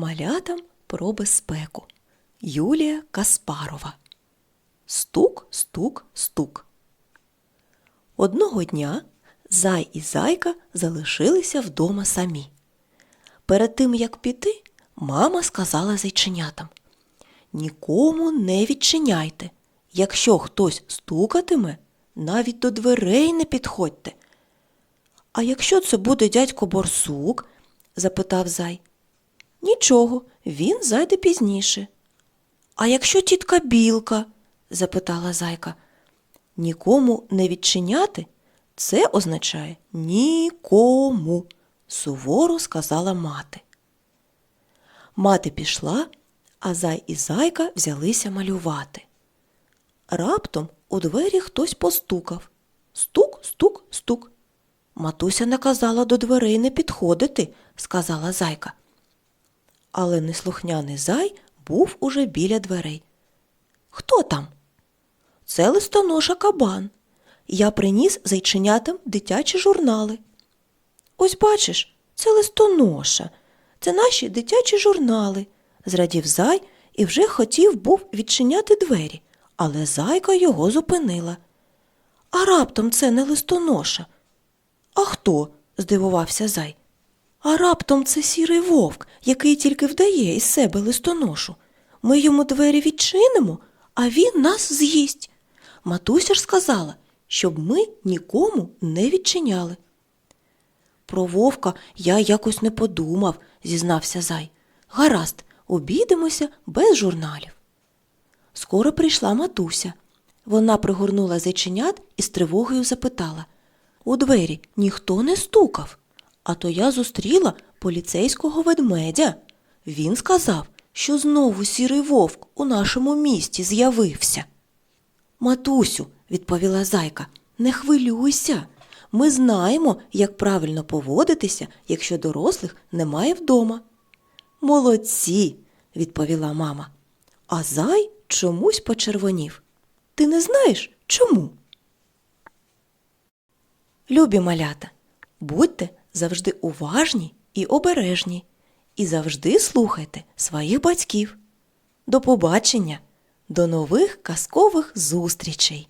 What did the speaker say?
Малятам про безпеку. Юлія Каспарова. Стук, стук, стук. Одного дня зай і зайка залишилися вдома самі. Перед тим, як піти, мама сказала зайченятам Нікому не відчиняйте. Якщо хтось стукатиме, навіть до дверей не підходьте. А якщо це буде дядько борсук? запитав зай. Нічого, він зайде пізніше. А якщо тітка білка? запитала зайка. Нікому не відчиняти це означає нікому, суворо сказала мати. Мати пішла, а зай і зайка взялися малювати. Раптом у двері хтось постукав. Стук, стук, стук. Матуся наказала до дверей не підходити, сказала зайка. Але неслухняний зай був уже біля дверей. Хто там? Це листоноша кабан. Я приніс зайченятам дитячі журнали. Ось бачиш, це листоноша. Це наші дитячі журнали, зрадів зай і вже хотів був відчиняти двері, але зайка його зупинила. А раптом це не листоноша. А хто? здивувався зай. А раптом це сірий вовк, який тільки вдає із себе листоношу. Ми йому двері відчинимо, а він нас з'їсть. Матуся ж сказала, щоб ми нікому не відчиняли. Про вовка я якось не подумав, зізнався зай. Гаразд, обійдемося без журналів. Скоро прийшла матуся. Вона пригорнула зайченят і з тривогою запитала У двері ніхто не стукав. А то я зустріла поліцейського ведмедя. Він сказав, що знову сірий вовк у нашому місті з'явився. Матусю, відповіла зайка, не хвилюйся. Ми знаємо, як правильно поводитися, якщо дорослих немає вдома. Молодці, відповіла мама. А зай чомусь почервонів. Ти не знаєш чому? Любі малята, будьте завжди уважні і обережні, і завжди слухайте своїх батьків. До побачення, до нових казкових зустрічей!